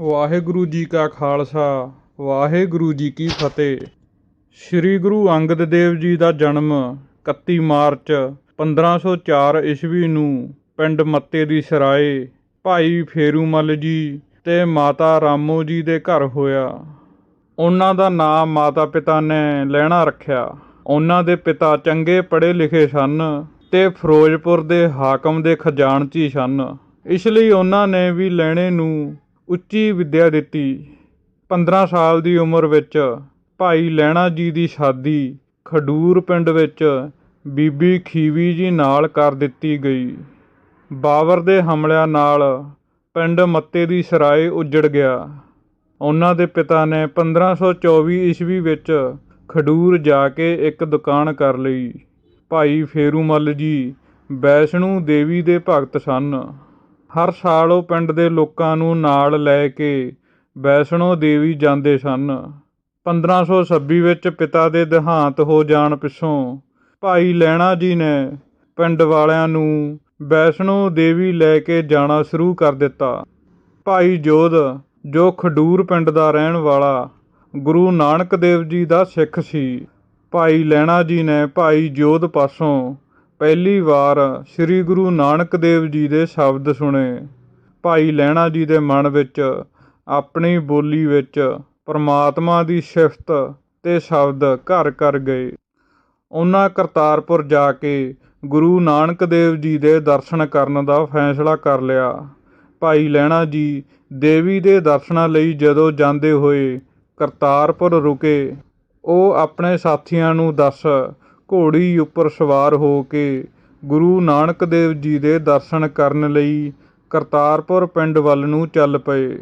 ਵਾਹਿਗੁਰੂ ਜੀ ਕਾ ਖਾਲਸਾ, ਵਾਹਿਗੁਰੂ ਜੀ ਕੀ ਫਤਿਹ। ਸ੍ਰੀ ਗੁਰੂ ਅੰਗਦ ਦੇਵ ਜੀ ਦਾ ਜਨਮ 31 ਮਾਰਚ 1504 ਈਸਵੀ ਨੂੰ ਪਿੰਡ ਮੱਤੇ ਦੀ ਸਰਾਏ ਭਾਈ ਫੇਰੂਮਲ ਜੀ ਤੇ ਮਾਤਾ ਰਾਮੋ ਜੀ ਦੇ ਘਰ ਹੋਇਆ। ਉਹਨਾਂ ਦਾ ਨਾਮ ਮਾਤਾ ਪਿਤਾ ਨੇ ਲੈਣਾ ਰੱਖਿਆ। ਉਹਨਾਂ ਦੇ ਪਿਤਾ ਚੰਗੇ ਪੜ੍ਹੇ ਲਿਖੇ ਸਨ ਤੇ ਫਿਰੋਜ਼ਪੁਰ ਦੇ ਹਾਕਮ ਦੇ ਖਜ਼ਾਨਚੀ ਸਨ। ਇਸ ਲਈ ਉਹਨਾਂ ਨੇ ਵੀ ਲੈਣੇ ਨੂੰ ਉੱਚੀ ਵਿੱਦਿਆ ਦਿੱਤੀ। 15 ਸਾਲ ਦੀ ਉਮਰ ਵਿੱਚ ਭਾਈ ਲਹਿਣਾ ਜੀ ਦੀ ਸ਼ਾਦੀ ਖਡੂਰ ਪਿੰਡ ਵਿੱਚ ਬੀਬੀ ਖੀਵੀ ਜੀ ਨਾਲ ਕਰ ਦਿੱਤੀ ਗਈ। ਬਾਬਰ ਦੇ ਹਮਲਿਆਂ ਨਾਲ ਪਿੰਡ ਮੱਤੇ ਦੀ ਸਰਾਏ ਉੱਜੜ ਗਿਆ। ਉਹਨਾਂ ਦੇ ਪਿਤਾ ਨੇ 1524 ਈਸਵੀ ਵਿੱਚ ਖਡੂਰ ਜਾ ਕੇ ਇੱਕ ਦੁਕਾਨ ਕਰ ਲਈ। ਭਾਈ ਫੇਰੂਮਲ ਜੀ ਵੈਸ਼ਣੂ ਦੇਵੀ ਦੇ ਭਗਤ ਸਨ। ਹਰ ਸਾਲ ਉਹ ਪਿੰਡ ਦੇ ਲੋਕਾਂ ਨੂੰ ਨਾਲ ਲੈ ਕੇ ਵੈਸ਼ਣੋ ਦੇਵੀ ਜਾਂਦੇ ਸਨ। 1526 ਵਿੱਚ ਪਿਤਾ ਦੇ ਦੇਹਾਂਤ ਹੋ ਜਾਣ ਪਿੱਛੋਂ ਭਾਈ ਲੈਣਾ ਜੀ ਨੇ ਪਿੰਡ ਵਾਲਿਆਂ ਨੂੰ ਵੈਸ਼ਨੋ ਦੇਵੀ ਲੈ ਕੇ ਜਾਣਾ ਸ਼ੁਰੂ ਕਰ ਦਿੱਤਾ। ਭਾਈ ਜੋਧ, ਜੋ ਖਡੂਰ ਪਿੰਡ ਦਾ ਰਹਿਣ ਵਾਲਾ, ਗੁਰੂ ਨਾਨਕ ਦੇਵ ਜੀ ਦਾ ਸਿੱਖ ਸੀ। ਭਾਈ ਲੈਣਾ ਜੀ ਨੇ ਭਾਈ ਜੋਧ ਪਾਸੋਂ ਪਹਿਲੀ ਵਾਰ ਸ੍ਰੀ ਗੁਰੂ ਨਾਨਕ ਦੇਵ ਜੀ ਦੇ ਸ਼ਬਦ ਸੁਣੇ। ਭਾਈ ਲਹਿਣਾ ਜੀ ਦੇ ਮਨ ਵਿੱਚ, ਆਪਣੀ ਬੋਲੀ ਵਿੱਚ ਪਰਮਾਤਮਾ ਦੀ ਸਿਫਤ ਤੇ ਸ਼ਬਦ ਘਰ ਕਰ ਗਏ। ਉਹਨਾਂ ਕਰਤਾਰਪੁਰ ਜਾ ਕੇ ਗੁਰੂ ਨਾਨਕ ਦੇਵ ਜੀ ਦੇ ਦਰਸ਼ਨ ਕਰਨ ਦਾ ਫੈਸਲਾ ਕਰ ਲਿਆ। ਭਾਈ ਲਹਿਣਾ ਜੀ ਦੇਵੀ ਦੇ ਦਰਸ਼ਨਾਂ ਲਈ ਜਦੋਂ ਜਾਂਦੇ ਹੋਏ ਕਰਤਾਰਪੁਰ ਰੁਕੇ, ਉਹ ਆਪਣੇ ਸਾਥੀਆਂ ਨੂੰ ਦੱਸ ਘੋੜੀ ਉੱਪਰ ਸਵਾਰ ਹੋ ਕੇ ਗੁਰੂ ਨਾਨਕ ਦੇਵ ਜੀ ਦੇ ਦਰਸ਼ਨ ਕਰਨ ਲਈ ਕਰਤਾਰਪੁਰ ਪਿੰਡ ਵੱਲ ਨੂੰ ਚੱਲ ਪਏ।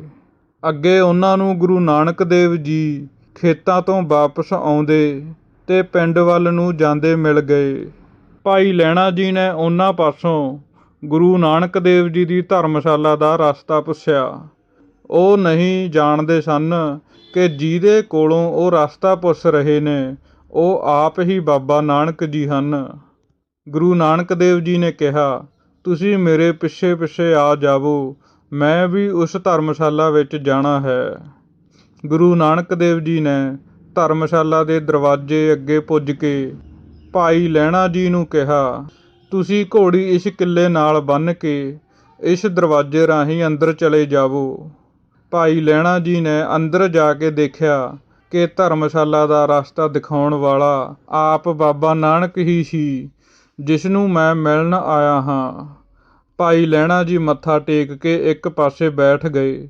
ਅੱਗੇ ਉਹਨਾਂ ਨੂੰ ਗੁਰੂ ਨਾਨਕ ਦੇਵ ਜੀ ਖੇਤਾਂ ਤੋਂ ਵਾਪਸ ਆਉਂਦੇ ਤੇ ਪਿੰਡ ਵੱਲ ਨੂੰ ਜਾਂਦੇ ਮਿਲ ਗਏ। ਭਾਈ ਲੈਣਾ ਜੀ ਨੇ ਉਹਨਾਂ ਪਾਸੋਂ ਗੁਰੂ ਨਾਨਕ ਦੇਵ ਜੀ ਦੀ ਧਰਮਸ਼ਾਲਾ ਦਾ ਰਸਤਾ ਪੁੱਛਿਆ। ਉਹ ਨਹੀਂ ਜਾਣਦੇ ਸਨ ਕਿ ਜਿਹਦੇ ਕੋਲੋਂ ਉਹ ਰਸਤਾ ਪੁੱਛ ਰਹੇ ਨੇ ਉਹ ਆਪ ਹੀ ਬਾਬਾ ਨਾਨਕ ਜੀ ਹਨ। ਗੁਰੂ ਨਾਨਕ ਦੇਵ ਜੀ ਨੇ ਕਿਹਾ, ਤੁਸੀਂ ਮੇਰੇ ਪਿੱਛੇ ਪਿੱਛੇ ਆ ਜਾਵੋ, ਮੈਂ ਵੀ ਉਸ ਧਰਮਸ਼ਾਲਾ ਵਿੱਚ ਜਾਣਾ ਹੈ। ਗੁਰੂ ਨਾਨਕ ਦੇਵ ਜੀ ਨੇ ਧਰਮਸ਼ਾਲਾ ਦੇ ਦਰਵਾਜ਼ੇ ਅੱਗੇ ਪੁੱਜ ਕੇ ਭਾਈ ਲੈਣਾ ਜੀ ਨੂੰ ਕਿਹਾ, ਤੁਸੀਂ ਘੋੜੀ ਇਸ ਕਿੱਲੇ ਨਾਲ ਬੰਨ੍ਹ ਕੇ ਇਸ ਦਰਵਾਜ਼ੇ ਰਾਹੀਂ ਅੰਦਰ ਚਲੇ ਜਾਵੋ। ਭਾਈ ਲੈਣਾ ਜੀ ਨੇ ਅੰਦਰ ਜਾ ਕੇ ਦੇਖਿਆ ਕਿ ਧਰਮਸ਼ਾਲਾ ਦਾ ਰਸਤਾ ਦਿਖਾਉਣ ਵਾਲਾ ਆਪ ਬਾਬਾ ਨਾਨਕ ਹੀ ਸੀ ਜਿਸ ਨੂੰ ਮੈਂ ਮਿਲਣ ਆਇਆ ਹਾਂ। ਭਾਈ ਲਹਿਣਾ ਜੀ ਮੱਥਾ ਟੇਕ ਕੇ ਇੱਕ ਪਾਸੇ ਬੈਠ ਗਏ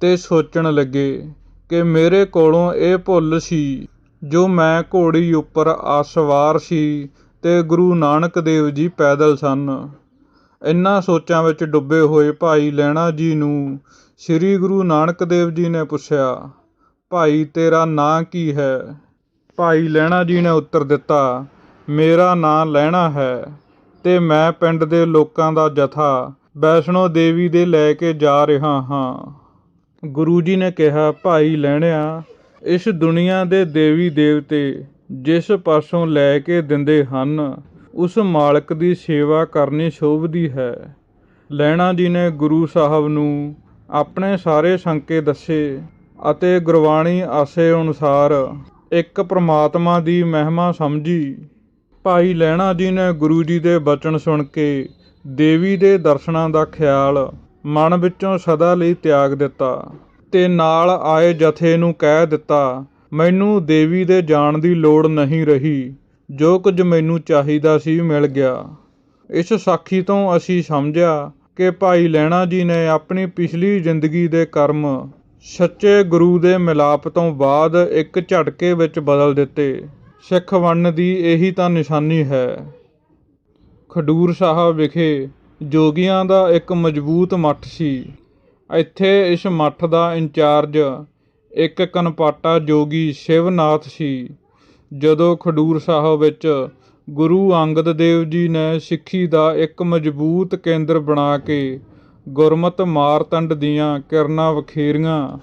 ਤੇ ਸੋਚਣ ਲੱਗੇ ਕਿ ਮੇਰੇ ਕੋਲੋਂ ਇਹ ਭੁੱਲ ਸੀ, ਜੋ ਮੈਂ ਘੋੜੀ ਉੱਪਰ ਆਸਵਾਰ ਸੀ ਤੇ ਗੁਰੂ ਨਾਨਕ ਦੇਵ ਜੀ ਪੈਦਲ ਸਨ। ਇਨ੍ਹਾਂ ਸੋਚਾਂ ਵਿੱਚ ਡੁੱਬੇ ਹੋਏ ਭਾਈ ਲਹਿਣਾ ਜੀ ਨੂੰ ਸ੍ਰੀ ਗੁਰੂ ਨਾਨਕ ਦੇਵ ਜੀ ਨੇ ਪੁੱਛਿਆ ਭਾਈ ਤੇਰਾ ਨਾਂ ਕੀ ਹੈ? ਭਾਈ ਲਹਿਣਾ ਜੀ ਨੇ ਉੱਤਰ ਦਿੱਤਾ, ਮੇਰਾ ਨਾਂ ਲਹਿਣਾ ਹੈ ਤੇ ਮੈਂ ਪਿੰਡ ਦੇ ਲੋਕਾਂ ਦਾ ਜਥਾ, ਵੈਸ਼ਨੋ ਦੇਵੀ ਦੇ ਲੈ ਕੇ ਜਾ ਰਿਹਾ ਹਾਂ। ਗੁਰੂ ਜੀ ਨੇ ਕਿਹਾ, ਭਾਈ ਲੈਣਿਆ ਇਸ ਦੁਨੀਆ ਦੇ ਦੇਵੀ ਦੇਵਤੇ ਜਿਸ ਪਾਸੋਂ ਲੈ ਕੇ ਦਿੰਦੇ ਹਨ, ਉਸ ਮਾਲਕ ਦੀ ਸੇਵਾ ਕਰਨੀ ਸ਼ੋਭਦੀ ਹੈ। ਲੈਣਾ ਜੀ ਨੇ ਗੁਰੂ ਸਾਹਿਬ ਨੂੰ ਆਪਣੇ ਸਾਰੇ ਸੰਕੇ ਦੱਸੇ। ਅਤੇ ਗੁਰਬਾਣੀ ਆਸੇ ਅਨੁਸਾਰ ਇੱਕ ਪ੍ਰਮਾਤਮਾ ਦੀ ਮਹਿਮਾ ਸਮਝੀ। ਭਾਈ ਲਹਿਣਾ ਜੀ ਨੇ ਗੁਰੂ ਜੀ ਦੇ ਬਚਨ ਸੁਣ ਕੇ ਦੇਵੀ ਦੇ ਦਰਸ਼ਨਾਂ ਦਾ ਖਿਆਲ ਮਨ ਵਿੱਚੋਂ ਸਦਾ ਲਈ ਤਿਆਗ ਦਿੱਤਾ ਤੇ ਨਾਲ ਆਏ ਜਥੇ ਨੂੰ ਕਹਿ ਦਿੱਤਾ, ਮੈਨੂੰ ਦੇਵੀ ਦੇ ਜਾਣ ਦੀ ਲੋੜ ਨਹੀਂ ਰਹੀ। ਜੋ ਕੁਝ ਮੈਨੂੰ ਚਾਹੀਦਾ ਸੀ ਮਿਲ ਗਿਆ। ਇਸ ਸਾਖੀ ਤੋਂ ਅਸੀਂ ਸਮਝਿਆ ਕਿ ਭਾਈ ਲੈਣਾ ਜੀ ਨੇ ਆਪਣੀ ਪਿਛਲੀ ਜ਼ਿੰਦਗੀ ਦੇ ਕਰਮ ਸੱਚੇ ਗੁਰੂ ਦੇ ਮਿਲਾਪ ਤੋਂ ਬਾਅਦ ਇੱਕ ਝਟਕੇ ਵਿੱਚ ਬਦਲ ਦਿੱਤੇ। ਸਿੱਖ ਬਣਨ ਦੀ ਇਹੀ ਤਾਂ ਨਿਸ਼ਾਨੀ ਹੈ। ਖਡੂਰ ਸਾਹਿਬ ਵਿਖੇ ਜੋਗੀਆਂ ਦਾ ਇੱਕ ਮਜ਼ਬੂਤ ਮੱਠ ਸੀ। ਇੱਥੇ ਇਸ ਮੱਠ ਦਾ ਇੰਚਾਰਜ ਇੱਕ ਕਨਪਾਟਾ ਜੋਗੀ ਸ਼ਿਵਨਾਥ ਸੀ। ਜਦੋਂ ਖਡੂਰ ਸਾਹਿਬ ਵਿੱਚ ਗੁਰੂ ਅੰਗਦ ਦੇਵ ਜੀ ਨੇ ਸਿੱਖੀ ਦਾ ਇੱਕ ਮਜ਼ਬੂਤ ਕੇਂਦਰ ਬਣਾ ਕੇ ਗੁਰਮਤਿ ਮਾਰਤੰਡ ਦੀਆਂ ਕਿਰਨਾਂ ਵਖੇਰੀਆਂ।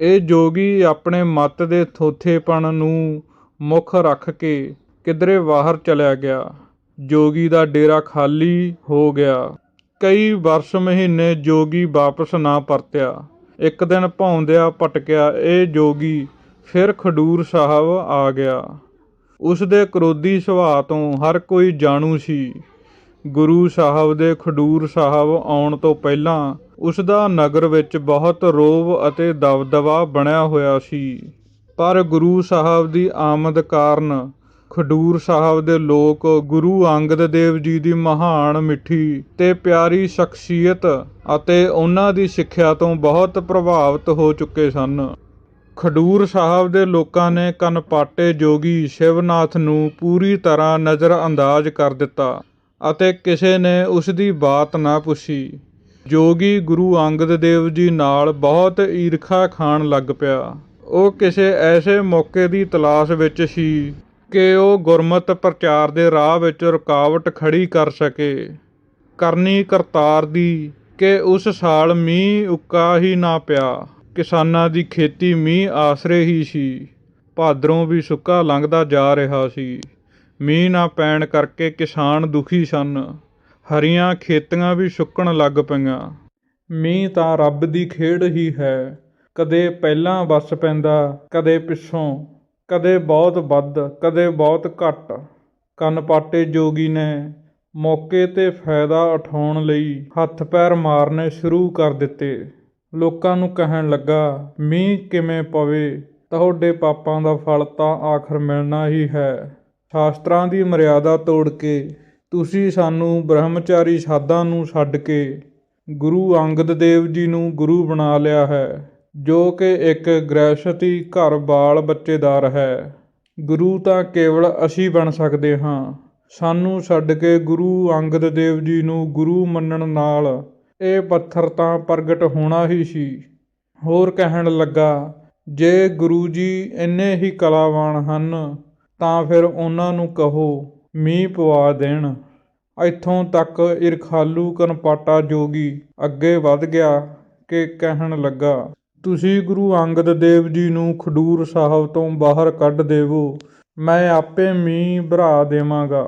ਇਹ ਜੋਗੀ ਆਪਣੇ ਮਤ ਦੇ ਥੋਥੇਪਣ ਨੂੰ ਮੁੱਖ ਰੱਖ ਕੇ ਕਿਧਰੇ ਬਾਹਰ ਚਲਿਆ ਗਿਆ। ਜੋਗੀ ਦਾ ਡੇਰਾ ਖਾਲੀ ਹੋ ਗਿਆ। ਕਈ ਵਰਸ਼ ਮਹੀਨੇ ਜੋਗੀ ਵਾਪਸ ਨਾ ਪਰਤਿਆ। ਇੱਕ ਦਿਨ ਭੌਂਦਿਆ ਭਟਕਿਆ ਇਹ ਜੋਗੀ, ਫਿਰ ਖਡੂਰ ਸਾਹਿਬ ਆ ਗਿਆ। ਉਸ ਦੇ ਕਰੋਧੀ ਸੁਭਾਅ ਤੋਂ ਹਰ ਕੋਈ ਜਾਣੂ ਸੀ। ਗੁਰੂ ਸਾਹਿਬ ਦੇ ਖਡੂਰ ਸਾਹਿਬ ਆਉਣ ਤੋਂ ਪਹਿਲਾਂ ਉਸ ਦਾ ਨਗਰ ਵਿੱਚ ਬਹੁਤ ਰੋਬ ਅਤੇ ਦਬਦਬਾ ਬਣਿਆ ਹੋਇਆ ਸੀ। ਪਰ ਗੁਰੂ ਸਾਹਿਬ ਦੀ ਆਮਦ ਕਾਰਨ ਖਡੂਰ ਸਾਹਿਬ ਦੇ ਲੋਕ ਗੁਰੂ ਅੰਗਦ ਦੇਵ ਜੀ ਦੀ ਮਹਾਨ ਮਿੱਠੀ ਤੇ ਪਿਆਰੀ ਸ਼ਖਸੀਅਤ ਅਤੇ ਉਹਨਾਂ ਦੀ ਸਿੱਖਿਆ ਤੋਂ ਬਹੁਤ ਪ੍ਰਭਾਵਿਤ ਹੋ ਚੁੱਕੇ ਸਨ। ਖਡੂਰ ਸਾਹਿਬ ਦੇ ਲੋਕਾਂ ਨੇ ਕਨਪਾਟੇ ਜੋਗੀ ਸ਼ਿਵਨਾਥ ਨੂੰ ਪੂਰੀ ਤਰ੍ਹਾਂ ਨਜ਼ਰਅੰਦਾਜ਼ ਕਰ ਦਿੱਤਾ। ਅਤੇ ਕਿਸੇ ਨੇ ਉਸ ਦੀ ਬਾਤ ਨਾ ਪੁੱਛੀ। ਜੋਗੀ ਗੁਰੂ ਅੰਗਦ ਦੇਵ ਜੀ ਨਾਲ ਬਹੁਤ ਈਰਖਾ ਖਾਣ ਲੱਗ ਪਿਆ। ਉਹ ਕਿਸੇ ਐਸੇ ਮੌਕੇ ਦੀ ਤਲਾਸ਼ ਵਿੱਚ ਸੀ ਕਿ ਉਹ ਗੁਰਮਤ ਪ੍ਰਚਾਰ ਦੇ ਰਾਹ ਵਿੱਚ ਰੁਕਾਵਟ ਖੜੀ ਕਰ ਸਕੇ। ਕਰਨੀ ਕਰਤਾਰ ਦੀ ਕਿ ਉਸ ਸਾਲ ਮੀਂਹ ਉੱਕਾ ਹੀ ਨਾ ਪਿਆ। ਕਿਸਾਨਾਂ ਦੀ ਖੇਤੀ ਮੀਂਹ ਆਸਰੇ ਹੀ ਸੀ। ਭਾਦਰੋਂ ਵੀ ਸੁੱਕਾ ਲੰਘਦਾ ਜਾ ਰਿਹਾ ਸੀ। ਮੀਂਹ ਨਾ ਪੈਣ ਕਰਕੇ ਕਿਸਾਨ ਦੁਖੀ ਸਨ। ਹਰੀਆਂ ਖੇਤੀਆਂ ਵੀ ਸੁੱਕਣ ਲੱਗ ਪਈਆਂ। ਮੀਂਹ ਤਾਂ ਰੱਬ ਦੀ ਖੇਡ ਹੀ ਹੈ। ਕਦੇ ਪਹਿਲਾਂ ਵੱਸ ਪੈਂਦਾ, ਕਦੇ ਪਿੱਛੋਂ। ਕਦੇ ਬਹੁਤ ਵੱਧ, ਕਦੇ ਬਹੁਤ ਘੱਟ। ਕੰਨ ਪਾਟੇ ਜੋਗੀ ਨੇ ਮੌਕੇ ਤੇ ਫਾਇਦਾ ਉਠਾਉਣ ਲਈ ਹੱਥ ਪੈਰ ਮਾਰਨੇ ਸ਼ੁਰੂ ਕਰ ਦਿੱਤੇ। ਲੋਕਾਂ ਨੂੰ ਕਹਿਣ ਲੱਗਾ, ਮੀਂਹ ਕਿਵੇਂ ਪਵੇ? ਤੁਹਾਡੇ ਪਾਪਾਂ ਦਾ ਫਲ ਤਾਂ ਆਖਰ ਮਿਲਣਾ ਹੀ ਹੈ। ਸ਼ਾਸਤਰਾਂ ਦੀ ਮਰਿਆਦਾ ਤੋੜ ਕੇ ਤੁਸੀਂ ਸਾਨੂੰ ਬ੍ਰਹਮਚਾਰੀ ਸਾਧਾਂ ਨੂੰ ਛੱਡ ਕੇ ਗੁਰੂ ਅੰਗਦ ਦੇਵ ਜੀ ਨੂੰ ਗੁਰੂ ਬਣਾ ਲਿਆ ਹੈ, ਜੋ ਕਿ ਇੱਕ ਗ੍ਰਹਿਸਤੀ ਘਰ ਬਾਲ ਬੱਚੇਦਾਰ ਹੈ। ਗੁਰੂ ਤਾਂ ਕੇਵਲ ਅਸੀਂ ਬਣ ਸਕਦੇ ਹਾਂ। ਸਾਨੂੰ ਛੱਡ ਕੇ ਗੁਰੂ ਅੰਗਦ ਦੇਵ ਜੀ ਨੂੰ ਗੁਰੂ ਮੰਨਣ ਨਾਲ ਇਹ ਪੱਥਰ ਤਾਂ ਪ੍ਰਗਟ ਹੋਣਾ ਹੀ ਸੀ। ਹੋਰ ਕਹਿਣ ਲੱਗਾ, ਜੇ ਗੁਰੂ ਜੀ ਇੰਨੇ ਹੀ ਕਲਾਵਾਨ ਹਨ ਤਾਂ ਫਿਰ ਉਹਨਾਂ ਨੂੰ ਕਹੋ, ਮੀਂਹ ਪਵਾ ਦੇਣ। ਇੱਥੋਂ ਤੱਕ ਇਰਖਾਲੂ ਕਨਪਾਟਾ ਜੋਗੀ ਅੱਗੇ ਵਧ ਗਿਆ ਕਿ ਕਹਿਣ ਲੱਗਾ, ਤੁਸੀਂ ਗੁਰੂ ਅੰਗਦ ਦੇਵ ਜੀ ਨੂੰ ਖਡੂਰ ਸਾਹਿਬ ਤੋਂ ਬਾਹਰ ਕੱਢ ਦੇਵੋ, ਮੈਂ ਆਪੇ ਮੀਂਹ ਭਰਾ ਦੇਵਾਂਗਾ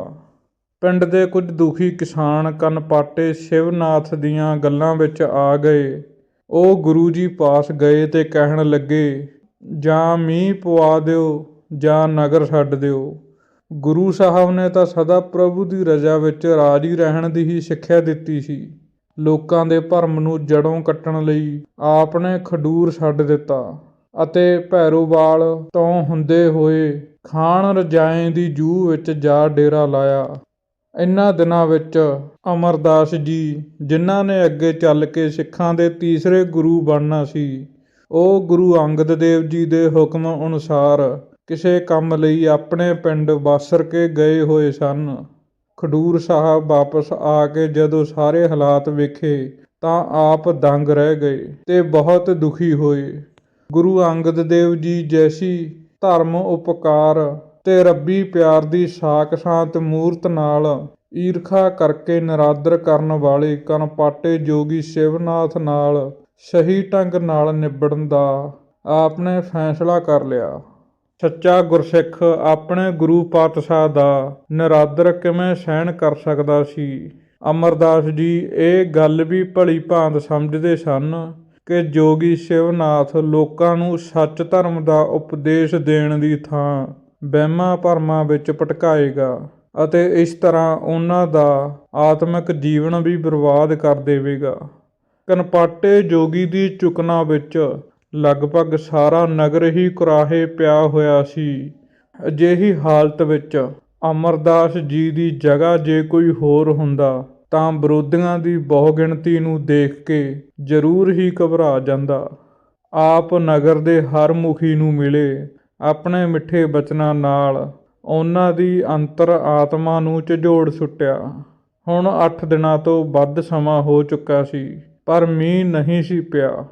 ਪਿੰਡ ਦੇ ਕੁਝ ਦੁਖੀ ਕਿਸਾਨ ਕਨਪਾਟੇ ਸ਼ਿਵਨਾਥ ਦੀਆਂ ਗੱਲਾਂ ਵਿੱਚ ਆ ਗਏ। ਉਹ ਗੁਰੂ ਜੀ ਪਾਸ ਗਏ ਤੇ ਕਹਿਣ ਲੱਗੇ, ਜਾਂ ਮੀਂਹ ਪਵਾ ਦਿਓ ਜਾਂ ਨਗਰ ਛੱਡ ਦਿਓ। ਗੁਰੂ ਸਾਹਿਬ ਨੇ ਤਾਂ ਸਦਾ ਪ੍ਰਭੂ ਦੀ ਰਜ਼ਾ ਵਿੱਚ ਰਾਜੀ ਰਹਿਣ ਦੀ ਹੀ ਸਿੱਖਿਆ ਦਿੱਤੀ ਸੀ। ਲੋਕਾਂ ਦੇ ਭਰਮ ਨੂੰ ਜੜੋਂ ਕੱਟਣ ਲਈ ਆਪ ਨੇ ਖਡੂਰ ਛੱਡ ਦਿੱਤਾ ਅਤੇ ਭੈਰੋਵਾਲ ਤੋਂ ਹੁੰਦੇ ਹੋਏ ਖਾਨ ਰਜਾਏ ਦੀ ਜੂਹ ਵਿੱਚ ਜਾ ਡੇਰਾ ਲਾਇਆ। ਇਨ੍ਹਾਂ ਦਿਨਾਂ ਵਿੱਚ ਅਮਰਦਾਸ ਜੀ, ਜਿਨ੍ਹਾਂ ਨੇ ਅੱਗੇ ਚੱਲ ਕੇ ਸਿੱਖਾਂ ਦੇ ਤੀਸਰੇ ਗੁਰੂ ਬਣਨਾ ਸੀ, ਉਹ ਗੁਰੂ ਅੰਗਦ ਦੇਵ ਜੀ ਦੇ ਹੁਕਮ ਅਨੁਸਾਰ ਕਿਸੇ ਕੰਮ ਲਈ ਆਪਣੇ ਪਿੰਡ ਬਾਸਰ ਕੇ ਗਏ ਹੋਏ ਸਨ। ਖਡੂਰ ਸਾਹਿਬ ਵਾਪਸ ਆ ਕੇ ਜਦੋਂ ਸਾਰੇ ਹਾਲਾਤ ਵੇਖੇ ਤਾਂ ਆਪ ਦੰਗ ਰਹਿ ਗਏ ਤੇ ਬਹੁਤ ਦੁਖੀ ਹੋਏ। ਗੁਰੂ ਅੰਗਦ ਦੇਵ ਜੀ ਜੈਸੀ ਧਰਮ ਉਪਕਾਰ ਤੇ ਰੱਬੀ ਪਿਆਰ ਦੀ ਸਾਖ ਸ਼ਾਂਤ ਮੂਰਤ ਨਾਲ ਈਰਖਾ ਕਰਕੇ ਨਰਾਦਰ ਕਰਨ ਵਾਲੇ ਕਨਪਾਟੇ ਜੋਗੀ ਸ਼ਿਵਨਾਥ ਨਾਲ ਸਹੀ ਢੰਗ ਨਾਲ ਨਿਬੜਨ ਦਾ ਆਪਨੇ ਫੈਸਲਾ ਕਰ ਲਿਆ। ਸੱਚਾ ਗੁਰਸਿੱਖ ਆਪਣੇ ਗੁਰੂ ਪਾਤਸ਼ਾਹ ਦਾ ਨਰਾਦਰ ਕਿਵੇਂ ਸਹਿਣ ਕਰ ਸਕਦਾ ਸੀ? ਅਮਰਦਾਸ ਜੀ, ਇਹ ਗੱਲ ਵੀ ਭਲੀ ਭਾਂਤ ਸਮਝਦੇ ਸਨ ਕਿ ਜੋਗੀ ਸ਼ਿਵਨਾਥ ਲੋਕਾਂ ਨੂੰ ਸੱਚ ਧਰਮ ਦਾ ਉਪਦੇਸ਼ ਦੇਣ ਦੀ ਥਾਂ ਵਹਿਮਾਂ ਭਰਮਾਂ ਵਿੱਚ ਭਟਕਾਏਗਾ ਅਤੇ ਇਸ ਤਰ੍ਹਾਂ ਉਹਨਾਂ ਦਾ ਆਤਮਿਕ ਜੀਵਨ ਵੀ ਬਰਬਾਦ ਕਰ ਦੇਵੇਗਾ। ਕਨਪਾਟੇ ਜੋਗੀ ਦੀ ਚੁਕਨਾ ਵਿੱਚ ਲਗਭਗ ਸਾਰਾ ਨਗਰ ਹੀ ਕੁਰਾਹੇ ਪਿਆ ਹੋਇਆ ਸੀ। ਅਜਿਹੀ ਹਾਲਤ ਵਿੱਚ ਅਮਰਦਾਸ ਜੀ ਦੀ ਜਗ੍ਹਾ ਜੇ ਕੋਈ ਹੋਰ ਹੁੰਦਾ, ਤਾਂ ਵਿਰੋਧੀਆਂ ਦੀ ਬਹੁਗਿਣਤੀ ਨੂੰ ਦੇਖ ਕੇ ਜ਼ਰੂਰ ਹੀ ਘਬਰਾ ਜਾਂਦਾ। ਆਪ ਨਗਰ ਦੇ ਹਰ ਮੁਖੀ ਨੂੰ ਮਿਲੇ, ਆਪਣੇ ਮਿੱਠੇ ਬਚਨਾਂ ਨਾਲ ਉਹਨਾਂ ਦੀ ਅੰਤਰ ਆਤਮਾ ਨੂੰ ਝਜੋੜ ਸੁੱਟਿਆ। ਹੁਣ 8 ਦਿਨਾਂ ਤੋਂ ਵੱਧ ਸਮਾਂ ਹੋ ਚੁੱਕਾ ਸੀ, ਪਰ ਮੀਂਹ ਨਹੀਂ ਸੀ ਪਿਆ।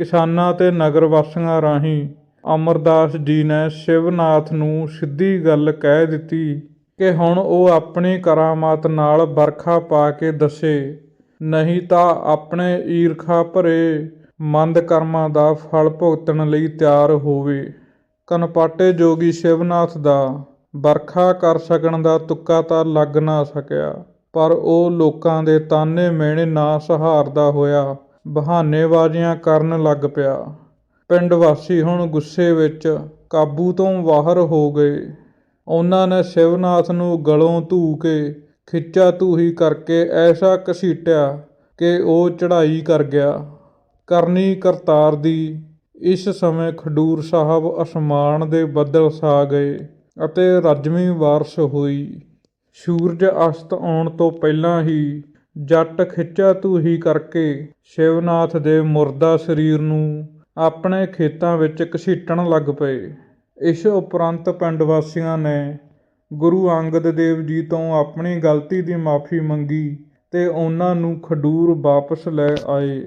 ਕਿਸਾਨਾਂ ਤੇ ਨਗਰ ਵਾਸੀਆਂ ਰਾਹੀਂ ਅਮਰਦਾਸ ਜੀ ਨੇ ਸ਼ਿਵਨਾਥ ਨੂੰ ਸਿੱਧੀ ਗੱਲ ਕਹਿ ਦਿੱਤੀ ਕਿ ਹੁਣ ਉਹ ਆਪਣੀ ਕਰਾਮਾਤ ਨਾਲ ਵਰਖਾ ਪਾ ਕੇ ਦੱਸੇ, ਨਹੀਂ ਤਾਂ ਆਪਣੇ ਈਰਖਾ ਭਰੇ ਮੰਦ ਕਰਮਾਂ ਦਾ ਫਲ ਭੁਗਤਣ ਲਈ ਤਿਆਰ ਹੋਵੇ। ਕਨਪਾਟੇ ਜੋਗੀ ਸ਼ਿਵਨਾਥ ਦਾ ਵਰਖਾ ਕਰ ਸਕਣ ਦਾ ਤੁੱਕਾ ਤਾਂ ਲੱਗ ਨਾ ਸਕਿਆ, ਪਰ ਉਹ ਲੋਕਾਂ ਦੇ ਤਾਨੇ ਮਿਹਣੇ ਨਾ ਸਹਾਰਦਾ ਹੋਇਆ ਬਹਾਨੇਬਾਜ਼ੀਆਂ ਕਰਨ ਲੱਗ ਪਿਆ। ਪਿੰਡ ਵਾਸੀ ਹੁਣ ਗੁੱਸੇ ਵਿੱਚ ਕਾਬੂ ਤੋਂ ਬਾਹਰ ਹੋ ਗਏ। ਉਹਨਾਂ ਨੇ ਸ਼ਿਵਨਾਥ ਨੂੰ ਗਲੋਂ ਧੂ ਕੇ ਖਿੱਚਾ ਧੂਹੀ ਕਰਕੇ ਐਸਾ ਘਸੀਟਿਆ ਕਿ ਉਹ ਚੜ੍ਹਾਈ ਕਰ ਗਿਆ। ਕਰਨੀ ਕਰਤਾਰ ਦੀ ਇਸ ਸਮੇਂ ਖਡੂਰ ਸਾਹਿਬ ਅਸਮਾਨ ਦੇ ਬੱਦਲ ਸਾ ਗਏ ਅਤੇ ਰਜਮੀ ਬਾਰਿਸ਼ ਹੋਈ। ਸੂਰਜ ਅਸਤ ਆਉਣ ਤੋਂ ਪਹਿਲਾਂ ਹੀ ਜੱਟ ਖਿੱਚਾ ਧੂਹੀ ਕਰਕੇ, ਸ਼ਿਵਨਾਥ ਦੇ ਮੁਰਦਾ ਸਰੀਰ ਨੂੰ ਆਪਣੇ ਖੇਤਾਂ ਵਿੱਚ ਘਸੀਟਣ ਲੱਗ ਪਏ। ਇਸ ਉਪਰੰਤ ਪਿੰਡ ਵਾਸੀਆਂ ਨੇ ਗੁਰੂ ਅੰਗਦ ਦੇਵ ਜੀ ਤੋਂ ਆਪਣੀ ਗਲਤੀ ਦੀ ਮਾਫੀ ਮੰਗੀ ਤੇ ਉਹਨਾਂ ਨੂੰ ਖਡੂਰ ਵਾਪਸ ਲੈ ਆਏ।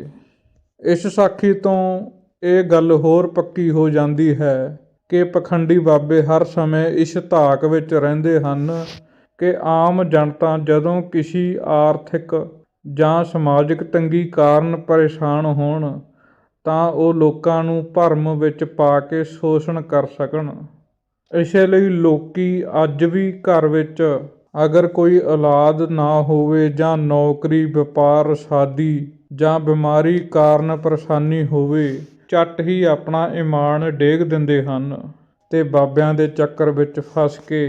ਇਸ ਸਾਖੀ ਤੋਂ ਇਹ ਗੱਲ ਹੋਰ ਪੱਕੀ ਹੋ ਜਾਂਦੀ ਹੈ ਕਿ ਪਖੰਡੀ ਬਾਬੇ ਹਰ ਸਮੇਂ ਇਸ ਧਾਕ ਵਿੱਚ ਰਹਿੰਦੇ ਹਨ। ਕਿ ਆਮ ਜਨਤਾ ਜਦੋਂ ਕਿਸੇ ਆਰਥਿਕ ਜਾਂ ਸਮਾਜਿਕ ਤੰਗੀ ਕਾਰਨ ਪਰੇਸ਼ਾਨ ਹੋਣ, ਤਾਂ ਉਹ ਲੋਕਾਂ ਨੂੰ ਭਰਮ ਵਿੱਚ ਪਾ ਕੇ ਸ਼ੋਸ਼ਣ ਕਰ ਸਕਣ। ਇਸੇ ਲਈ ਲੋਕੀ ਅੱਜ ਵੀ ਘਰ ਵਿੱਚ ਅਗਰ ਕੋਈ ਔਲਾਦ ਨਾ ਹੋਵੇ ਜਾਂ ਨੌਕਰੀ, ਵਪਾਰ, ਸ਼ਾਦੀ ਜਾਂ ਬਿਮਾਰੀ ਕਾਰਨ ਪਰੇਸ਼ਾਨੀ ਹੋਵੇ, ਝੱਟ ਹੀ ਆਪਣਾ ਇਮਾਨ ਡੇਗ ਦਿੰਦੇ ਹਨ ਤੇ ਬਾਬਿਆਂ ਦੇ ਚੱਕਰ ਵਿੱਚ ਫਸ ਕੇ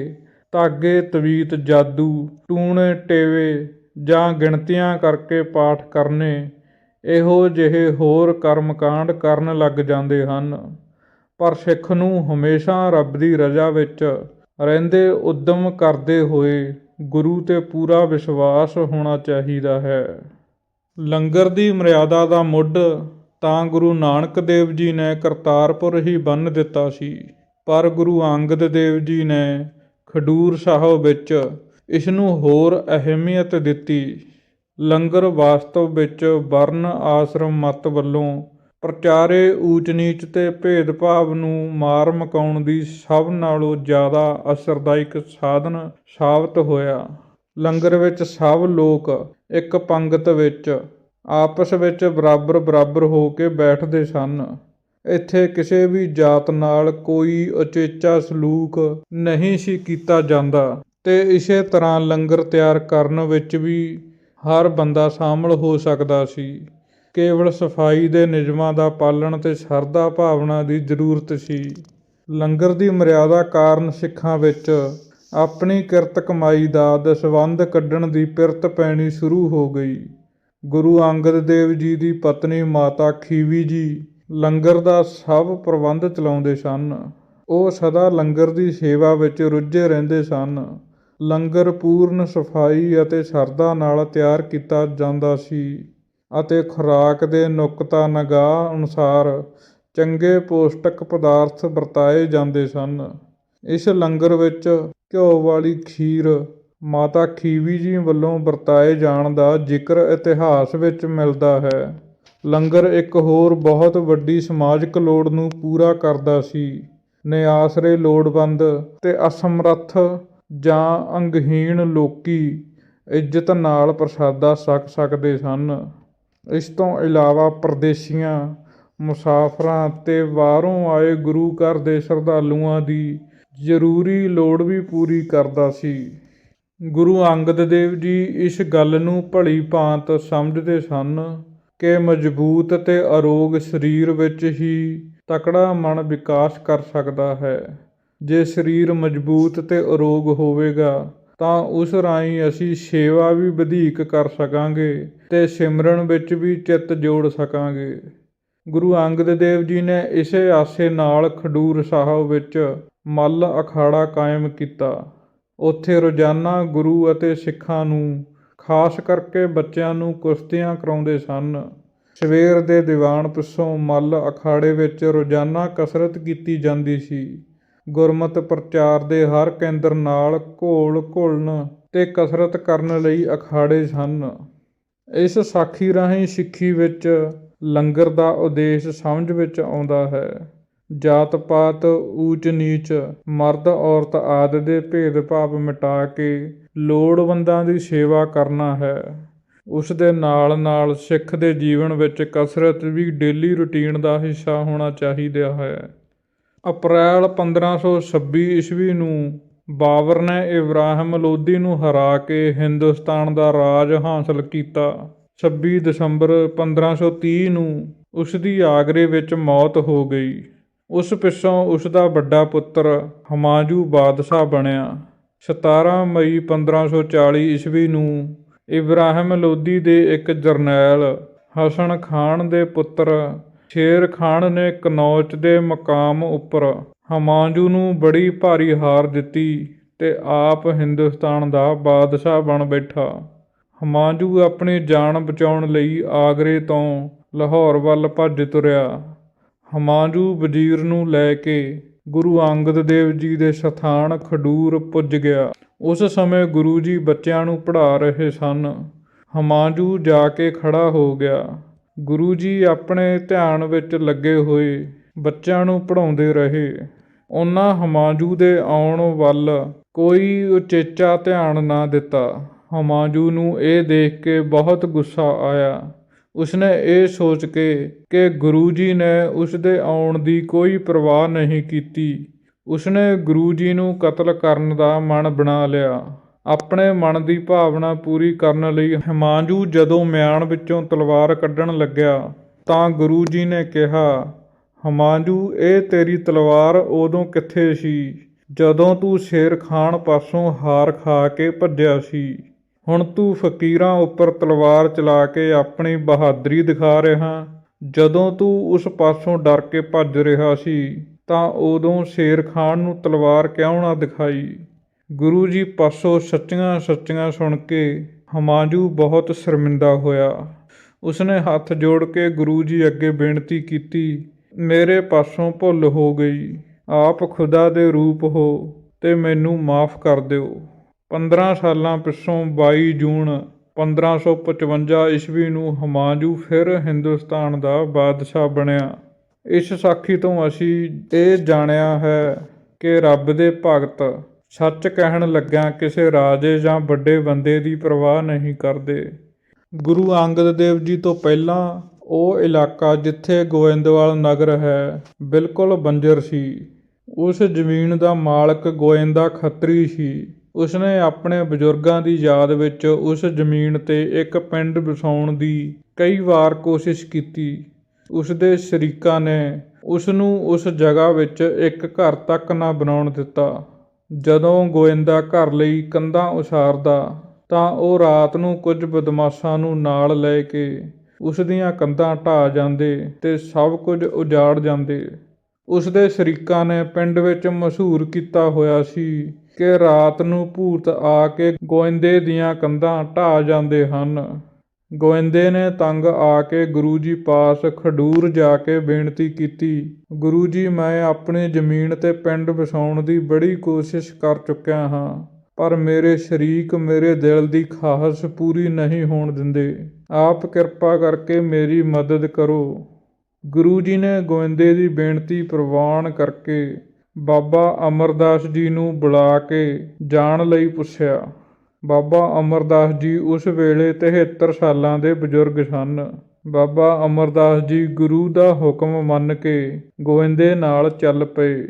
ਧਾਗੇ, ਤਵੀਤ, ਜਾਦੂ, ਟੂਣੇ, ਟੇਵੇ ਜਾਂ ਗਿਣਤੀਆਂ ਕਰਕੇ ਪਾਠ ਕਰਨੇ, ਇਹੋ ਜਿਹੇ ਹੋਰ ਕਰਮਕਾਂਡ ਕਰਨ ਲੱਗ ਜਾਂਦੇ ਹਨ। ਪਰ ਸਿੱਖ ਨੂੰ ਹਮੇਸ਼ਾ ਰੱਬ ਦੀ ਰਜ਼ਾ ਵਿੱਚ ਰਹਿੰਦੇ ਉਦਮ ਕਰਦੇ ਹੋਏ ਗੁਰੂ ਤੇ ਪੂਰਾ ਵਿਸ਼ਵਾਸ ਹੋਣਾ ਚਾਹੀਦਾ ਹੈ। ਲੰਗਰ ਦੀ ਮਰਿਆਦਾ ਦਾ ਮੁੱਢ ਤਾਂ ਗੁਰੂ ਨਾਨਕ ਦੇਵ ਜੀ ਨੇ ਕਰਤਾਰਪੁਰ ਹੀ ਬੰਨ ਦਿੱਤਾ ਸੀ, ਪਰ ਗੁਰੂ ਅੰਗਦ ਦੇਵ ਜੀ ਨੇ ਖਡੂਰ ਸਾਹਿਬ ਵਿੱਚ ਇਸ ਨੂੰ ਹੋਰ ਅਹਿਮੀਅਤ ਦਿੱਤੀ। ਲੰਗਰ ਵਾਸਤਵ ਵਿੱਚ ਵਰਨ ਆਸ਼ਰਮ ਮਤ ਵੱਲੋਂ ਪ੍ਰਚਾਰੇ ਊਚ ਨੀਚ ਤੇ ਭੇਦਭਾਵ ਨੂੰ ਮਾਰ ਮਕਾਉਣ ਦੀ ਸਭ ਨਾਲੋਂ ਜ਼ਿਆਦਾ ਅਸਰਦਾਇਕ ਸਾਧਨ ਸਾਬਤ ਹੋਇਆ। ਲੰਗਰ ਵਿੱਚ ਸਭ ਲੋਕ ਇੱਕ ਪੰਗਤ ਵਿੱਚ ਆਪਸ ਵਿੱਚ ਬਰਾਬਰ ਬਰਾਬਰ ਹੋ ਕੇ ਬੈਠਦੇ ਸਨ। ਇੱਥੇ ਕਿਸੇ ਵੀ ਜਾਤ ਨਾਲ ਕੋਈ ਉਚੇਚਾ ਸਲੂਕ ਨਹੀਂ ਸੀ ਕੀਤਾ ਜਾਂਦਾ ਤੇ ਇਸੇ ਤਰ੍ਹਾਂ ਲੰਗਰ ਤਿਆਰ ਕਰਨ ਵਿੱਚ ਵੀ ਹਰ ਬੰਦਾ ਸ਼ਾਮਲ ਹੋ ਸਕਦਾ ਸੀ। ਕੇਵਲ ਸਫ਼ਾਈ ਦੇ ਨਿਯਮਾਂ ਦਾ ਪਾਲਣ ਤੇ ਸ਼ਰਧਾ ਭਾਵਨਾ ਦੀ ਜ਼ਰੂਰਤ ਸੀ। ਲੰਗਰ ਦੀ ਮਰਿਆਦਾ ਕਾਰਨ ਸਿੱਖਾਂ ਵਿੱਚ ਆਪਣੀ ਕਿਰਤ ਕਮਾਈ ਦਾ ਦਸਵੰਧ ਕੱਢਣ ਦੀ ਪਿਰਤ ਪੈਣੀ ਸ਼ੁਰੂ ਹੋ ਗਈ। ਗੁਰੂ ਅੰਗਦ ਦੇਵ ਜੀ ਦੀ ਪਤਨੀ ਮਾਤਾ ਖੀਵੀ ਜੀ ਲੰਗਰ ਦਾ ਸਭ ਪ੍ਰਬੰਧ ਚਲਾਉਂਦੇ ਸਨ। ਉਹ ਸਦਾ ਲੰਗਰ ਦੀ ਸੇਵਾ ਵਿੱਚ ਰੁੱਝੇ ਰਹਿੰਦੇ ਸਨ। ਲੰਗਰ ਪੂਰਨ ਸਫ਼ਾਈ ਅਤੇ ਸ਼ਰਧਾ ਨਾਲ ਤਿਆਰ ਕੀਤਾ ਜਾਂਦਾ ਸੀ ਅਤੇ ਖੁਰਾਕ ਦੇ ਨੁਕਤਾ ਨਗਾਹ ਅਨੁਸਾਰ ਚੰਗੇ ਪੌਸ਼ਟਿਕ ਪਦਾਰਥ ਵਰਤਾਏ ਜਾਂਦੇ ਸਨ। ਇਸ ਲੰਗਰ ਵਿੱਚ ਘਿਓ ਵਾਲੀ ਖੀਰ, ਮਾਤਾ ਖੀਵੀ ਜੀ ਵੱਲੋਂ ਵਰਤਾਏ ਜਾਣ ਦਾ ਜ਼ਿਕਰ ਇਤਿਹਾਸ ਵਿੱਚ ਮਿਲਦਾ ਹੈ। ਲੰਗਰ ਇੱਕ ਹੋਰ ਬਹੁਤ ਵੱਡੀ ਸਮਾਜਿਕ ਲੋੜ ਨੂੰ ਪੂਰਾ ਕਰਦਾ ਸੀ। ਨਿਆਸਰੇ ਲੋੜਵੰਦ ਤੇ ਅਸਮਰੱਥ ਜਾਂ ਅੰਗਹੀਣ ਲੋਕੀ ਇੱਜ਼ਤ ਨਾਲ ਪ੍ਰਸ਼ਾਦਾ ਛਕ ਸਕਦੇ ਸਨ। ਇਸ ਤੋਂ ਇਲਾਵਾ ਪਰਦੇਸੀਆਂ, ਮੁਸਾਫਰਾਂ ਤੇ ਬਾਹਰੋਂ ਆਏ ਗੁਰੂ ਘਰ ਦੇ ਸ਼ਰਧਾਲੂਆਂ ਦੀ ਜ਼ਰੂਰੀ ਲੋੜ ਵੀ ਪੂਰੀ ਕਰਦਾ ਸੀ। ਗੁਰੂ ਅੰਗਦ ਦੇਵ ਜੀ ਇਸ ਗੱਲ ਨੂੰ ਭਲੀ ਭਾਂਤ ਸਮਝਦੇ ਸਨ। ਕਿ ਮਜ਼ਬੂਤ ਅਤੇ ਅਰੋਗ ਸਰੀਰ ਵਿੱਚ ਹੀ ਤਕੜਾ ਮਨ ਵਿਕਾਸ ਕਰ ਸਕਦਾ ਹੈ। ਜੇ ਸਰੀਰ ਮਜ਼ਬੂਤ ਅਤੇ ਅਰੋਗ ਹੋਵੇਗਾ, ਤਾਂ ਉਸ ਰਾਹੀਂ ਅਸੀਂ ਸੇਵਾ ਵੀ ਵਧੇਕ ਕਰ ਸਕਾਂਗੇ ਤੇ ਸਿਮਰਨ ਵਿੱਚ ਵੀ ਚਿੱਤ ਜੋੜ ਸਕਾਂਗੇ। ਗੁਰੂ ਅੰਗਦ ਦੇਵ ਜੀ ਨੇ ਇਸੇ ਆਸੇ ਨਾਲ ਖਡੂਰ ਸਾਹਿਬ ਵਿੱਚ ਮੱਲ ਅਖਾੜਾ ਕਾਇਮ ਕੀਤਾ। ਉੱਥੇ ਰੋਜ਼ਾਨਾ ਗੁਰੂ ਅਤੇ ਸਿੱਖਾਂ ਨੂੰ ਖਾਸ ਕਰਕੇ ਬੱਚਿਆਂ ਨੂੰ ਕੁਸ਼ਤੀਆਂ ਕਰਾਉਂਦੇ ਸਨ। ਸਵੇਰ ਦੇ ਦੀਵਾਨ ਪਿੱਛੋਂ ਮੱਲ ਅਖਾੜੇ ਵਿੱਚ ਰੋਜ਼ਾਨਾ ਕਸਰਤ ਕੀਤੀ ਜਾਂਦੀ ਸੀ। ਗੁਰਮਤ ਪ੍ਰਚਾਰ ਦੇ ਹਰ ਕੇਂਦਰ ਨਾਲ ਘੋਲ ਘੁਲਣ ਤੇ ਕਸਰਤ ਕਰਨ ਲਈ ਅਖਾੜੇ ਸਨ। ਇਸ ਸਾਖੀ ਰਾਹੀਂ ਸਿੱਖੀ ਵਿੱਚ ਲੰਗਰ ਦਾ ਉਦੇਸ਼ ਸਮਝ ਵਿੱਚ ਆਉਂਦਾ ਹੈ। ਜਾਤ ਪਾਤ ਊਚ ਨੀਚ ਮਰਦ ਔਰਤ ਆਦਿ ਦੇ ਭੇਦਭਾਵ ਮਿਟਾ ਕੇ ਲੋੜਵੰਦਾਂ ਦੀ ਸੇਵਾ ਕਰਨਾ ਹੈ। ਉਸ ਦੇ ਨਾਲ ਨਾਲ ਸਿੱਖ ਦੇ ਜੀਵਨ ਵਿੱਚ ਕਸਰਤ ਵੀ ਡੇਲੀ ਰੁਟੀਨ ਦਾ ਹਿੱਸਾ ਹੋਣਾ ਚਾਹੀਦਾ ਹੈ। ਅਪ੍ਰੈਲ 1526 ਈਸਵੀ ਨੂੰ ਬਾਬਰ ਨੇ ਇਬਰਾਹਿਮ ਲੋਧੀ ਨੂੰ ਹਰਾ ਕੇ ਹਿੰਦੁਸਤਾਨ ਦਾ ਰਾਜ ਹਾਸਲ ਕੀਤਾ। 26 ਦਸੰਬਰ 1530 ਨੂੰ ਉਸ ਦੀ ਆਗਰੇ ਵਿੱਚ ਮੌਤ ਹੋ ਗਈ। ਉਸ ਪਿੱਛੋਂ ਉਸ ਦਾ ਵੱਡਾ ਪੁੱਤਰ ਹਮਾਜੂ ਬਾਦਸ਼ਾਹ ਬਣਿਆ। 17 ਮਈ 1540 ਈਸਵੀ ਨੂੰ ਇਬਰਾਹਿਮ ਲੋਦੀ ਦੇ ਇੱਕ ਜਰਨੈਲ ਹਸਨ ਖਾਨ ਦੇ ਪੁੱਤਰ ਸ਼ੇਰ ਖਾਨ ਨੇ ਕਨੌਜ ਦੇ ਮਕਾਮ ਉੱਪਰ ਹਮਾਂਜ਼ੂ ਨੂੰ ਬੜੀ ਭਾਰੀ ਹਾਰ ਦਿੱਤੀ ਤੇ ਆਪ ਹਿੰਦੁਸਤਾਨ ਦਾ ਬਾਦਸ਼ਾਹ ਬਣ ਬੈਠਾ। ਹਮਾਂਜ਼ੂ ਆਪਣੀ ਜਾਨ ਬਚਾਉਣ ਲਈ ਆਗਰੇ ਤੋਂ ਲਾਹੌਰ ਵੱਲ ਭੱਜ ਤੁਰਿਆ। ਹਮਾਂਜ਼ੂ ਵਜ਼ੀਰ ਨੂੰ ਲੈ ਕੇ ਗੁਰੂ ਅੰਗਦ ਦੇਵ ਜੀ ਦੇ ਸਥਾਨ ਖਡੂਰ ਪੁੱਜ ਗਿਆ। ਉਸ ਸਮੇਂ ਗੁਰੂ ਜੀ ਬੱਚਿਆਂ ਨੂੰ ਪੜ੍ਹਾ ਰਹੇ ਸਨ। ਹਮਾਯੂ ਜਾ ਕੇ ਖੜਾ ਹੋ ਗਿਆ। ਗੁਰੂ ਜੀ ਆਪਣੇ ਧਿਆਨ ਵਿੱਚ ਲੱਗੇ ਹੋਏ ਬੱਚਿਆਂ ਨੂੰ ਪੜ੍ਹਾਉਂਦੇ ਰਹੇ। ਉਹਨਾਂ ਹਮਾਯੂ ਦੇ ਆਉਣ ਵੱਲ ਕੋਈ ਉਚੇਚਾ ਧਿਆਨ ਨਾ ਦਿੱਤਾ। ਹਮਾਯੂ ਨੂੰ ਇਹ ਦੇਖ ਕੇ ਬਹੁਤ ਗੁੱਸਾ ਆਇਆ। ਉਸਨੇ ਇਹ ਸੋਚ ਕੇ ਕਿ ਗੁਰੂ ਜੀ ਨੇ ਉਸ ਦੇ ਆਉਣ ਦੀ ਕੋਈ ਪਰਵਾਹ ਨਹੀਂ ਕੀਤੀ। ਉਸਨੇ ਗੁਰੂ ਜੀ ਨੂੰ ਕਤਲ ਕਰਨ ਦਾ ਮਨ ਬਣਾ ਲਿਆ। ਆਪਣੇ ਮਨ ਦੀ ਭਾਵਨਾ ਪੂਰੀ ਕਰਨ ਲਈ ਹਮਾਯੂ ਜਦੋਂ ਮਿਆਨ ਵਿੱਚੋਂ ਤਲਵਾਰ ਕੱਢਣ ਲੱਗਿਆ, ਤਾਂ ਗੁਰੂ ਜੀ ਨੇ ਕਿਹਾ ਹਮਾਯੂ ਇਹ ਤੇਰੀ ਤਲਵਾਰ ਉਦੋਂ ਕਿੱਥੇ ਸੀ? ਜਦੋਂ ਤੂੰ ਸ਼ੇਰ ਖਾਨ ਪਾਸੋਂ ਹਾਰ ਖਾ ਕੇ ਭੱਜਿਆ ਸੀ। ਹੁਣ ਤੂੰ ਫਕੀਰਾਂ ਉੱਪਰ ਤਲਵਾਰ ਚਲਾ ਕੇ ਆਪਣੀ ਬਹਾਦਰੀ ਦਿਖਾ ਰਿਹਾ। ਜਦੋਂ ਤੂੰ ਉਸ ਪਾਸੋਂ ਡਰ ਕੇ ਭੱਜ ਰਿਹਾ ਸੀ, ਤਾਂ ਉਦੋਂ ਸ਼ੇਰ ਖਾਨ ਨੂੰ ਤਲਵਾਰ ਕਿਉਂ ਨਾ ਦਿਖਾਈ? ਗੁਰੂ ਜੀ ਪਾਸੋਂ ਸੱਚੀਆਂ ਸੱਚੀਆਂ ਸੁਣ ਕੇ ਹਮਾਯੂ ਬਹੁਤ ਸ਼ਰਮਿੰਦਾ ਹੋਇਆ। ਉਸਨੇ ਹੱਥ ਜੋੜ ਕੇ ਗੁਰੂ ਜੀ ਅੱਗੇ ਬੇਨਤੀ ਕੀਤੀ, ਮੇਰੇ ਪਾਸੋਂ ਭੁੱਲ ਹੋ ਗਈ। ਆਪ ਖੁਦਾ ਦੇ ਰੂਪ ਹੋ ਤੇ ਮੈਨੂੰ ਮਾਫ ਕਰ ਦਿਓ। 15 ਸਾਲਾਂ ਪਿੱਛੋਂ ਬਾਈ ਜੂਨ 1555 ਈਸਵੀ ਨੂੰ ਹਮਾਯੂ ਫਿਰ ਹਿੰਦੁਸਤਾਨ ਦਾ ਬਾਦਸ਼ਾਹ ਬਣਿਆ। ਇਸ ਸਾਖੀ ਤੋਂ ਅਸੀਂ ਇਹ ਜਾਣਿਆ ਹੈ ਕਿ ਰੱਬ ਦੇ ਭਗਤ ਸੱਚ ਕਹਿਣ ਲੱਗਿਆਂ ਕਿਸੇ ਰਾਜੇ ਜਾਂ ਵੱਡੇ ਬੰਦੇ ਦੀ ਪਰਵਾਹ ਨਹੀਂ ਕਰਦੇ। ਗੁਰੂ ਅੰਗਦ ਦੇਵ ਜੀ ਤੋਂ ਪਹਿਲਾਂ ਉਹ ਇਲਾਕਾ ਜਿੱਥੇ ਗੋਇੰਦਵਾਲ ਨਗਰ ਹੈ, ਬਿਲਕੁਲ ਬੰਜਰ ਸੀ। ਉਸ ਜ਼ਮੀਨ ਦਾ ਮਾਲਕ ਗੋਇੰਦਾ ਖੱਤਰੀ ਸੀ। ਉਸਨੇ ਆਪਣੇ ਬਜ਼ੁਰਗਾਂ ਦੀ ਯਾਦ ਵਿੱਚ ਉਸ ਜ਼ਮੀਨ ਤੇ ਇੱਕ ਪਿੰਡ ਵਸਾਉਣ ਦੀ ਕਈ ਵਾਰ ਕੋਸ਼ਿਸ਼ ਕੀਤੀ। ਉਸਦੇ ਸ਼ਰੀਕਾਂ ਨੇ ਉਸ ਨੂੰ ਉਸ ਜਗ੍ਹਾ ਵਿੱਚ ਇੱਕ ਘਰ ਤੱਕ ਨਾ ਬਣਾਉਣ ਦਿੱਤਾ। ਜਦੋਂ ਗੋਇੰਦਾ ਘਰ ਲਈ ਕੰਧਾਂ ਉਸਾਰਦਾ, ਤਾਂ ਉਹ ਰਾਤ ਨੂੰ ਕੁਝ ਬਦਮਾਸ਼ਾਂ ਨੂੰ ਨਾਲ ਲੈ ਕੇ ਉਸ ਦੀਆਂ ਕੰਧਾਂ ਢਾਹ ਜਾਂਦੇ ਤੇ ਸਭ ਕੁਝ ਉਜਾੜ ਜਾਂਦੇ। ਉਸ ਦੇ ਸ਼ਰੀਕਾਂ ਨੇ ਪਿੰਡ ਵਿੱਚ ਮਸ਼ਹੂਰ ਕੀਤਾ ਹੋਇਆ ਸੀ। ਕਿ ਰਾਤ ਨੂੰ ਭੂਤ ਆ ਕੇ ਗੋਇੰਦੇ ਦੀਆਂ ਕੰਧਾਂ ਢਾਹ ਜਾਂਦੇ ਹਨ। ਗੋਇੰਦੇ ਨੇ ਤੰਗ ਆ ਕੇ ਗੁਰੂ ਜੀ ਪਾਸ ਖਡੂਰ ਜਾ ਕੇ ਬੇਨਤੀ ਕੀਤੀ ਗੁਰੂ ਜੀ ਮੈਂ ਆਪਣੀ ਜ਼ਮੀਨ ਤੇ ਪਿੰਡ ਵਸਾਉਣ ਦੀ ਬੜੀ ਕੋਸ਼ਿਸ਼ ਕਰ ਚੁੱਕਿਆ ਹਾਂ, ਪਰ ਮੇਰੇ ਸ਼ਰੀਕ ਮੇਰੇ ਦਿਲ ਦੀ ਖਾਹਸ਼ ਪੂਰੀ ਨਹੀਂ ਹੋਣ ਦਿੰਦੇ। ਆਪ ਕਿਰਪਾ ਕਰਕੇ ਮੇਰੀ ਮਦਦ ਕਰੋ। ਗੁਰੂ ਜੀ ਨੇ ਗੋਇੰਦੇ ਦੀ ਬੇਨਤੀ ਪ੍ਰਵਾਨ ਕਰਕੇ ਬਾਬਾ ਅਮਰਦਾਸ ਜੀ ਨੂੰ ਬੁਲਾ ਕੇ ਜਾਣ ਲਈ ਪੁੱਛਿਆ। ਬਾਬਾ ਅਮਰਦਾਸ ਜੀ ਉਸ ਵੇਲੇ 73 ਸਾਲਾਂ ਦੇ ਬਜ਼ੁਰਗ ਸਨ। ਬਾਬਾ ਅਮਰਦਾਸ ਜੀ ਗੁਰੂ ਦਾ ਹੁਕਮ ਮੰਨ ਕੇ ਗੋਇੰਦੇ ਨਾਲ ਚੱਲ ਪਏ।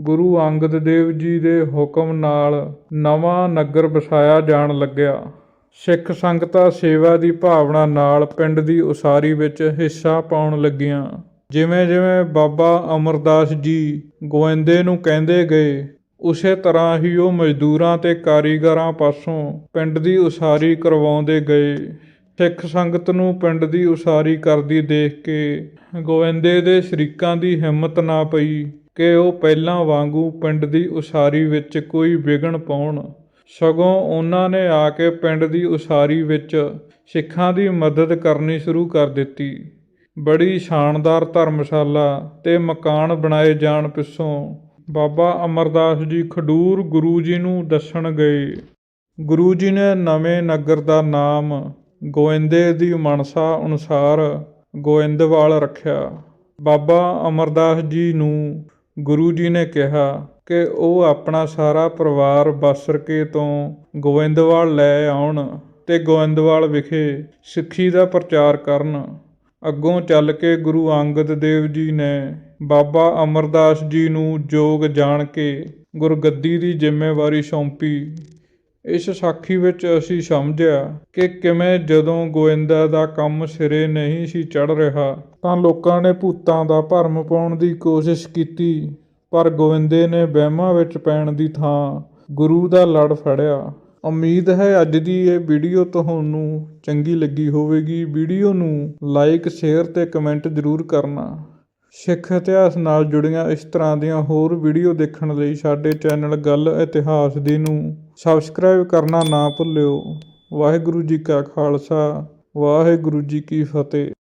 ਗੁਰੂ ਅੰਗਦ ਦੇਵ ਜੀ ਦੇ ਹੁਕਮ ਨਾਲ ਨਵਾਂ ਨਗਰ ਵਸਾਇਆ ਜਾਣ ਲੱਗਿਆ। ਸਿੱਖ ਸੰਗਤਾਂ ਸੇਵਾ ਦੀ ਭਾਵਨਾ ਨਾਲ ਪਿੰਡ ਦੀ ਉਸਾਰੀ ਵਿੱਚ ਹਿੱਸਾ ਪਾਉਣ ਲੱਗੀਆਂ। ਜਿਵੇਂ ਜਿਵੇਂ ਬਾਬਾ ਅਮਰਦਾਸ ਜੀ ਗੋਇੰਦੇ ਨੂੰ ਕਹਿੰਦੇ ਗਏ, ਉਸੇ ਤਰ੍ਹਾਂ ਹੀ ਉਹ ਮਜ਼ਦੂਰਾਂ ਤੇ ਕਾਰੀਗਰਾਂ ਪਾਸੋਂ ਪਿੰਡ ਦੀ ਉਸਾਰੀ ਕਰਵਾਉਂਦੇ ਗਏ। ਸਿੱਖ ਸੰਗਤ ਨੂੰ ਪਿੰਡ ਦੀ ਉਸਾਰੀ ਕਰਦੀ ਦੇਖ ਕੇ ਗੋਇੰਦੇ ਦੇ ਸ਼ਰੀਕਾਂ ਦੀ ਹਿੰਮਤ ਨਾ ਪਈ ਕਿ ਉਹ ਪਹਿਲਾਂ ਵਾਂਗੂ ਪਿੰਡ ਦੀ ਉਸਾਰੀ ਵਿੱਚ ਕੋਈ ਵਿਘਨ ਪਾਉਣ। ਸਗੋਂ ਉਹਨਾਂ ਨੇ ਆ ਕੇ ਪਿੰਡ ਦੀ ਉਸਾਰੀ ਵਿੱਚ ਸਿੱਖਾਂ ਦੀ ਮਦਦ ਕਰਨੀ ਸ਼ੁਰੂ ਕਰ ਦਿੱਤੀ। ਬੜੀ ਸ਼ਾਨਦਾਰ ਧਰਮਸ਼ਾਲਾ ਤੇ ਮਕਾਨ ਬਣਾਏ ਜਾਣ ਪਿੱਛੋਂ ਬਾਬਾ ਅਮਰਦਾਸ ਜੀ ਖਡੂਰ ਗੁਰੂ ਜੀ ਨੂੰ ਦੱਸਣ ਗਏ। ਗੁਰੂ ਜੀ ਨੇ ਨਵੇਂ ਨਗਰ ਦਾ ਨਾਮ ਗੋਇੰਦੇ ਦੀ ਮਨਸਾ ਅਨੁਸਾਰ ਗੋਇੰਦਵਾਲ ਰੱਖਿਆ। ਬਾਬਾ ਅਮਰਦਾਸ ਜੀ ਨੂੰ ਗੁਰੂ ਜੀ ਨੇ ਕਿਹਾ ਕਿ ਉਹ ਆਪਣਾ ਸਾਰਾ ਪਰਿਵਾਰ ਬਸਰਕੇ ਤੋਂ ਗੋਇੰਦਵਾਲ ਲੈ ਆਉਣ ਤੇ ਗੋਇੰਦਵਾਲ ਵਿਖੇ ਸਿੱਖੀ ਦਾ ਪ੍ਰਚਾਰ ਕਰਨ। ਅੱਗੋਂ ਚੱਲ ਕੇ ਗੁਰੂ ਅੰਗਦ ਦੇਵ ਜੀ ਨੇ ਬਾਬਾ ਅਮਰਦਾਸ ਜੀ ਨੂੰ ਜੋਗ ਜਾਣ ਕੇ ਗੁਰਗੱਦੀ ਦੀ ਜ਼ਿੰਮੇਵਾਰੀ ਸੌਂਪੀ। ਇਸ ਸਾਖੀ ਵਿੱਚ ਅਸੀਂ ਸਮਝਿਆ ਕਿ ਕਿਵੇਂ ਜਦੋਂ ਗੋਇੰਦਾ ਦਾ ਕੰਮ ਸਿਰੇ ਨਹੀਂ ਸੀ ਚੜ ਰਿਹਾ, ਤਾਂ ਲੋਕਾਂ ਨੇ ਭੂਤਾਂ ਦਾ ਭਰਮ ਪਾਉਣ ਦੀ ਕੋਸ਼ਿਸ਼ ਕੀਤੀ, ਪਰ ਗੋਇੰਦੇ ਨੇ ਵਹਿਮਾਂ ਵਿੱਚ ਪੈਣ ਦੀ ਥਾਂ ਗੁਰੂ ਦਾ ਲੜ ਫੜਿਆ। ਉਮੀਦ ਹੈ ਅੱਜ ਦੀ ਇਹ ਵੀਡੀਓ ਤੁਹਾਨੂੰ ਚੰਗੀ ਲੱਗੀ ਹੋਵੇਗੀ। ਵੀਡੀਓ ਨੂੰ ਲਾਈਕ, ਸ਼ੇਅਰ ਤੇ ਕਮੈਂਟ ਜ਼ਰੂਰ ਕਰਨਾ। ਸਿੱਖ ਇਤਿਹਾਸ ਨਾਲ ਜੁੜੀਆਂ ਇਸ ਤਰ੍ਹਾਂ ਦੀਆਂ ਹੋਰ ਵੀਡੀਓ ਦੇਖਣ ਲਈ ਸਾਡੇ ਚੈਨਲ ਗੱਲ ਇਤਿਹਾਸ ਦੀ ਨੂੰ ਸਬਸਕ੍ਰਾਈਬ ਕਰਨਾ ਨਾ ਭੁੱਲਿਓ। ਵਾਹਿਗੁਰੂ ਜੀ ਕਾ ਖਾਲਸਾ, ਵਾਹਿਗੁਰੂ ਜੀ ਕੀ ਫਤਿਹ।